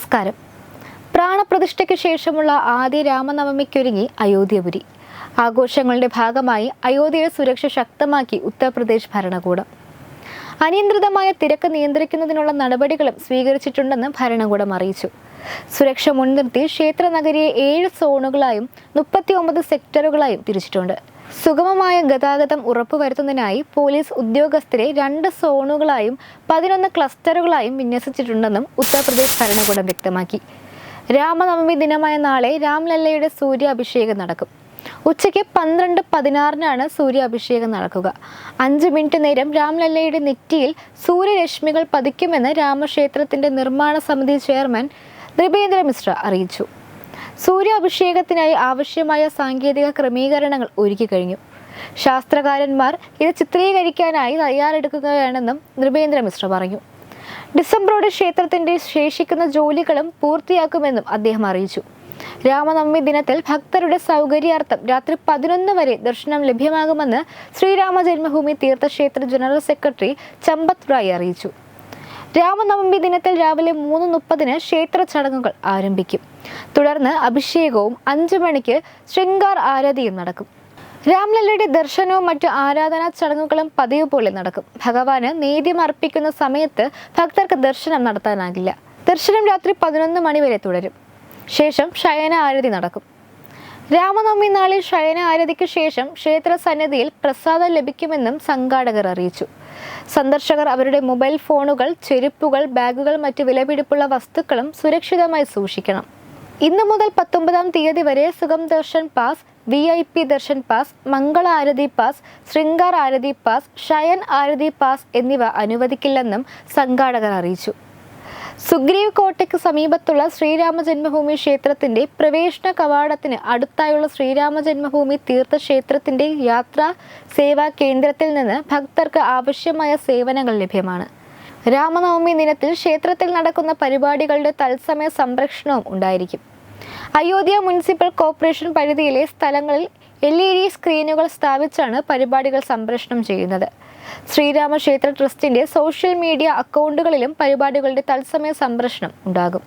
നമസ്കാരം. പ്രാണപ്രതിഷ്ഠയ്ക്ക് ശേഷമുള്ള ആദ്യ രാമനവമിക്കൊരുങ്ങി അയോധ്യപുരി. ആഘോഷങ്ങളുടെ ഭാഗമായി അയോധ്യയുടെ സുരക്ഷ ശക്തമാക്കി ഉത്തർപ്രദേശ് ഭരണകൂടം. അനിയന്ത്രിതമായ തിരക്ക് നിയന്ത്രിക്കുന്നതിനുള്ള നടപടികളും സ്വീകരിച്ചിട്ടുണ്ടെന്ന് ഭരണകൂടം അറിയിച്ചു. സുരക്ഷ മുൻനിർത്തി ക്ഷേത്ര നഗരിയെ ഏഴ് സോണുകളായും മുപ്പത്തിയൊമ്പത് സെക്ടറുകളായും തിരിച്ചിട്ടുണ്ട്. സുഗമമായ ഗതാഗതം ഉറപ്പുവരുത്തുന്നതിനായി പോലീസ് ഉദ്യോഗസ്ഥരെ രണ്ട് സോണുകളായും പതിനൊന്ന് ക്ലസ്റ്ററുകളായും വിന്യസിച്ചിട്ടുണ്ടെന്നും ഉത്തർപ്രദേശ് ഭരണകൂടം വ്യക്തമാക്കി. രാമനവമി ദിനമായ നാളെ രാംലല്ലയുടെ സൂര്യാഭിഷേകം നടക്കും. ഉച്ചയ്ക്ക് പന്ത്രണ്ട് പതിനാറിനാണ് സൂര്യാഭിഷേകം നടക്കുക. അഞ്ച് മിനിറ്റ് നേരം രാംലല്ലയുടെ നെറ്റിയിൽ സൂര്യരശ്മികൾ പതിക്കുമെന്ന് രാമക്ഷേത്രത്തിന്റെ നിർമ്മാണ സമിതി ചെയർമാൻ ദ്രിപേന്ദ്ര മിശ്ര അറിയിച്ചു. സൂര്യാഭിഷേകത്തിനായി ആവശ്യമായ സാങ്കേതിക ക്രമീകരണങ്ങൾ ഒരുക്കി കഴിഞ്ഞു. ശാസ്ത്രകാരന്മാർ ഇത് ചിത്രീകരിക്കാനായി തയ്യാറെടുക്കുകയാണെന്നും നൃപേന്ദ്ര മിശ്ര പറഞ്ഞു. ഡിസംബറോടെ ക്ഷേത്രത്തിന്റെ ശേഷിക്കുന്ന ജോലികളും പൂർത്തിയാക്കുമെന്നും അദ്ദേഹം അറിയിച്ചു. രാമനവമി ദിനത്തിൽ ഭക്തരുടെ സൗകര്യാർത്ഥം രാത്രി പതിനൊന്ന് വരെ ദർശനം ലഭ്യമാകുമെന്ന് ശ്രീരാമ ജന്മഭൂമി തീർത്ഥക്ഷേത്ര ജനറൽ സെക്രട്ടറി ചമ്പത് റായ് അറിയിച്ചു. രാമനവമി ദിനത്തിൽ രാവിലെ മൂന്ന് മുപ്പതിന് ക്ഷേത്ര ചടങ്ങുകൾ ആരംഭിക്കും. തുടർന്ന് അഭിഷേകവും അഞ്ചു മണിക്ക് ശൃംഗാർ ആരാധിയും നടക്കും. രാംലല്ലയുടെ ദർശനവും മറ്റു ആരാധനാ ചടങ്ങുകളും പതിവ് പോലെ നടക്കും. ഭഗവാന് നേദ്യം അർപ്പിക്കുന്ന സമയത്ത് ഭക്തർക്ക് ദർശനം നടത്താനാകില്ല. ദർശനം രാത്രി പതിനൊന്ന് മണി വരെ തുടരും. ശേഷം ശയന ആരതി നടക്കും. രാമനവമി നാളിൽ ശയന ആരതിക്ക് ശേഷം ക്ഷേത്ര സന്നിധിയിൽ പ്രസാദം ലഭിക്കുമെന്നും സംഘാടകർ അറിയിച്ചു. സന്ദർശകർ അവരുടെ മൊബൈൽ ഫോണുകൾ ചെരുപ്പുകൾ ബാഗുകൾ മറ്റ് വിലപിടിപ്പുള്ള വസ്തുക്കളും സുരക്ഷിതമായി സൂക്ഷിക്കണം. ഇന്നു മുതൽ പത്തൊമ്പതാം തീയതി വരെ Sugam Darshan pass V I P Darshan pass Mangala Aarti pass Shringar Aarti pass Shayan Aarti pass എന്നിവ അനുവദിക്കില്ലെന്നും സംഘാടകർ അറിയിച്ചു. സുഗ്രീവ് കോട്ടയ്ക്ക് സമീപത്തുള്ള ശ്രീരാമ ജന്മഭൂമി ക്ഷേത്രത്തിന്റെ പ്രവേശന കവാടത്തിന് അടുത്തായുള്ള ശ്രീരാമ ജന്മഭൂമി തീർത്ഥക്ഷേത്രത്തിന്റെ യാത്രാ സേവാ കേന്ദ്രത്തിൽ നിന്ന് ഭക്തർക്ക് ആവശ്യമായ സേവനങ്ങൾ ലഭ്യമാണ്. രാമനവമി ദിനത്തിൽ ക്ഷേത്രത്തിൽ നടക്കുന്ന പരിപാടികളുടെ തത്സമയ സംരക്ഷണവും ഉണ്ടായിരിക്കും. അയോധ്യ മുനിസിപ്പൽ കോർപ്പറേഷൻ പരിധിയിലെ സ്ഥലങ്ങളിൽ എൽ ഇ ഡി സ്ക്രീനുകൾ സ്ഥാപിച്ചാണ് പരിപാടികൾ സംപ്രേഷണം ചെയ്യുന്നത്. ശ്രീരാമക്ഷേത്ര ട്രസ്റ്റിന്റെ സോഷ്യൽ മീഡിയ അക്കൗണ്ടുകളിലും പരിപാടികളുടെ തത്സമയ സംപ്രേഷണം ഉണ്ടാകും.